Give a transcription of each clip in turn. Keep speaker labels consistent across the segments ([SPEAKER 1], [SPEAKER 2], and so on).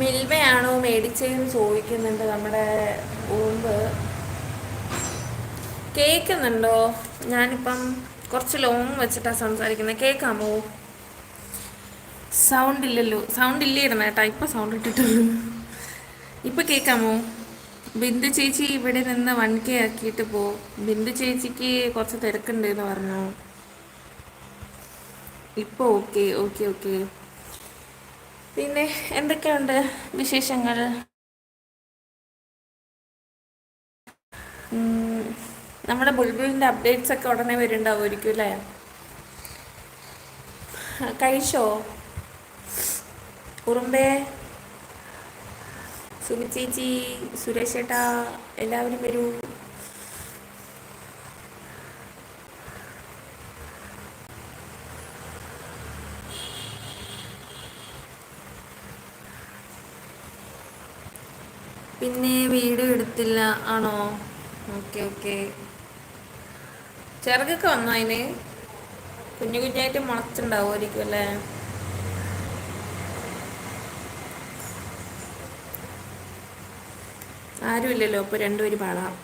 [SPEAKER 1] മിൽമയാണോ മേടിച്ചതെന്ന് ചോദിക്കുന്നുണ്ട് നമ്മുടെ ഊമ്പ് കേൾക്കുന്നുണ്ടോ? ഞാനിപ്പം കുറച്ച് ലോങ് വെച്ചിട്ടാണ് സംസാരിക്കുന്നത് കേൾക്കാമോ? സൗണ്ട് ഇല്ലല്ലോ. സൗണ്ട് ഇല്ലായിരുന്നു കേട്ടോ. ഇപ്പം സൗണ്ട് ഇട്ടിട്ടുള്ളൂ. ഇപ്പം കേൾക്കാമോ? ബിന്ദു ചേച്ചി ഇവിടെ നിന്ന് വൺ കെ ആക്കിയിട്ട് പോ. ബിന്ദു ചേച്ചിക്ക് കുറച്ച് തിരക്കുണ്ട് എന്ന് പറഞ്ഞു. ഇപ്പോൾ ഓക്കെ ഓക്കെ ഓക്കെ പിന്നെ എന്തൊക്കെയുണ്ട് വിശേഷങ്ങൾ? നമ്മുടെ ബുൾബുളിന്റെ അപ്ഡേറ്റ്സ് ഒക്കെ ഉടനെ വരുന്നുണ്ടാവുമായിരിക്കും അല്ലേ? കഴിച്ചോ? കുറുമ്പേ സുമി ചേച്ചി സുരേഷ് ഏട്ടാ എല്ലാവരും വരൂ. പിന്നെ വീഡിയോ എടുത്തില്ല. ആണോ? Okay okay. ചിറകൊക്കെ വന്നോ അതിന്? കുഞ്ഞു കുഞ്ഞായിട്ട് മുളച്ചുണ്ടാവുമായിരിക്കും അല്ലേ? ആരുമില്ലല്ലോ? അപ്പോൾ രണ്ടുപേര് പാടാം.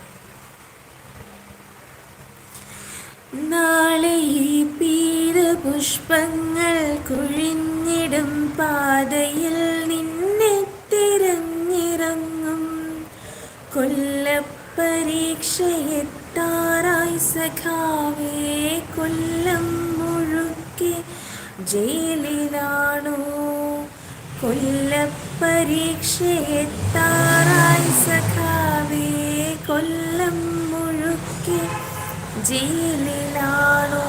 [SPEAKER 1] നാളെ ഈ പീത പുഷ്പങ്ങൾ കുഴിഞ്ഞിടും പാതയിൽ കൊല്ലപ്പരീക്ഷയെത്താറായി സഖാവേ കൊല്ലം മുഴുക്കെ ജയിലിലാണോ? കൊല്ലപ്പരീക്ഷയെത്താറായി സഖാവേ കൊല്ലം മുഴുക്കെ ജയിലിലാണോ?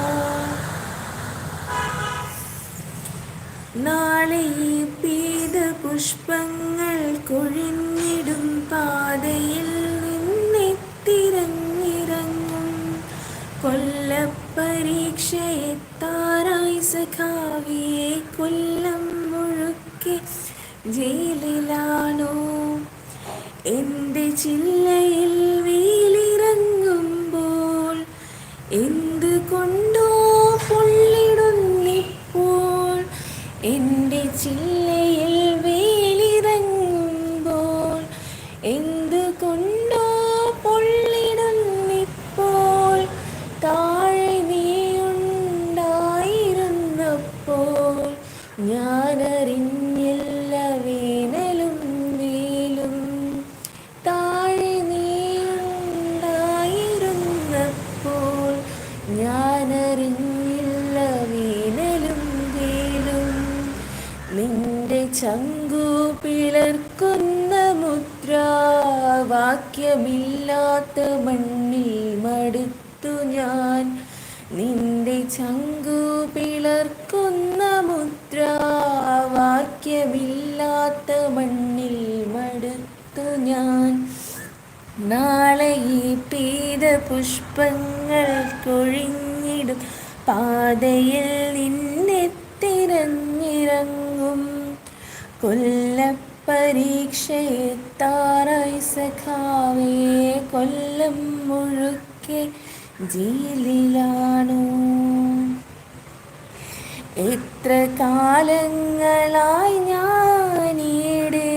[SPEAKER 1] നാളെ ഈ പീത പുഷ്പങ്ങൾ കൊഴിഞ്ഞിടും പാതയിൽ നിന്നെത്തിരങ്ങിറങ്ങും. കൊല്ലപ്പരീക്ഷയെത്താറായി സഖാവിയെ കൊല്ലം മുഴുക്കെ ജയിലിലാണോ? എന്റെ ചില്ലയിൽ വെയിലിറങ്ങുമ്പോൾ നിന്റെ ചങ്കു പിളർക്കുന്ന മുദ്രാവാക്യമില്ലാത്ത മണ്ണിൽ മടുത്തു ഞാൻ. നിന്റെ ചങ്കു പിളർക്കുന്ന മുദ്രാവാക്യമില്ലാത്ത മണ്ണിൽ മടുത്തു ഞാൻ. നാളെ ഈ പീത പുഷ്പങ്ങൾ കൊഴിഞ്ഞിടും. പാതയിൽ നിന്നെ കൊല്ലപ്പരീക്ഷയെത്താറായി സഖാവേ കൊല്ലം മുഴുക്കെ ജയിലിലാണോ? എത്ര കാലങ്ങളായി ഞാനീടെ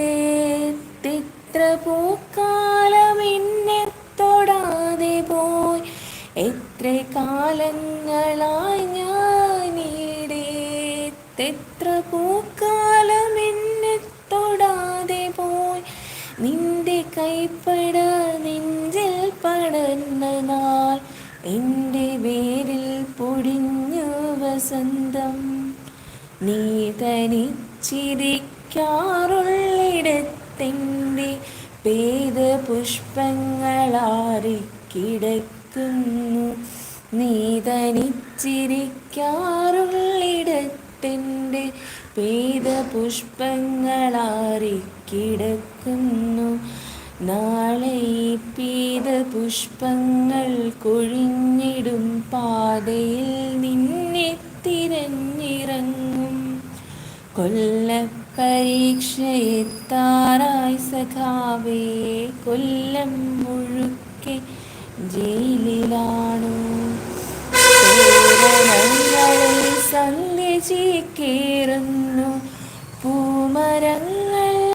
[SPEAKER 1] എത്ര പൂക്കാലം എന്നെ തൊടാതെ പോയി. എത്ര കാലങ്ങളായി ഞാനീടെ എന്റെ വേരിൽ പൊടിഞ്ഞു വസന്തം. നീ തനിച്ചിരിക്കാറുള്ളിടത്തെന്റെ പേത പുഷ്പങ്ങളാറിക്കിടക്കുന്നു നീ തനിച്ചിരിക്കാറുള്ളിടത്തെന്റെ പേത പുഷ്പങ്ങളാറിക്കിടക്കുന്നു നാളെ പീത പുഷ്പങ്ങൾ കൊഴിഞ്ഞിടും പാതയിൽ നിന്നെ തിരഞ്ഞിറങ്ങും. കൊല്ല പരീക്ഷയെത്താറായി സഖാവേ കൊല്ലം മുഴുക്കെ ജയിലിലാണു. സന്ധ്യ ചീക്കേറുന്നു പൂമരങ്ങൾ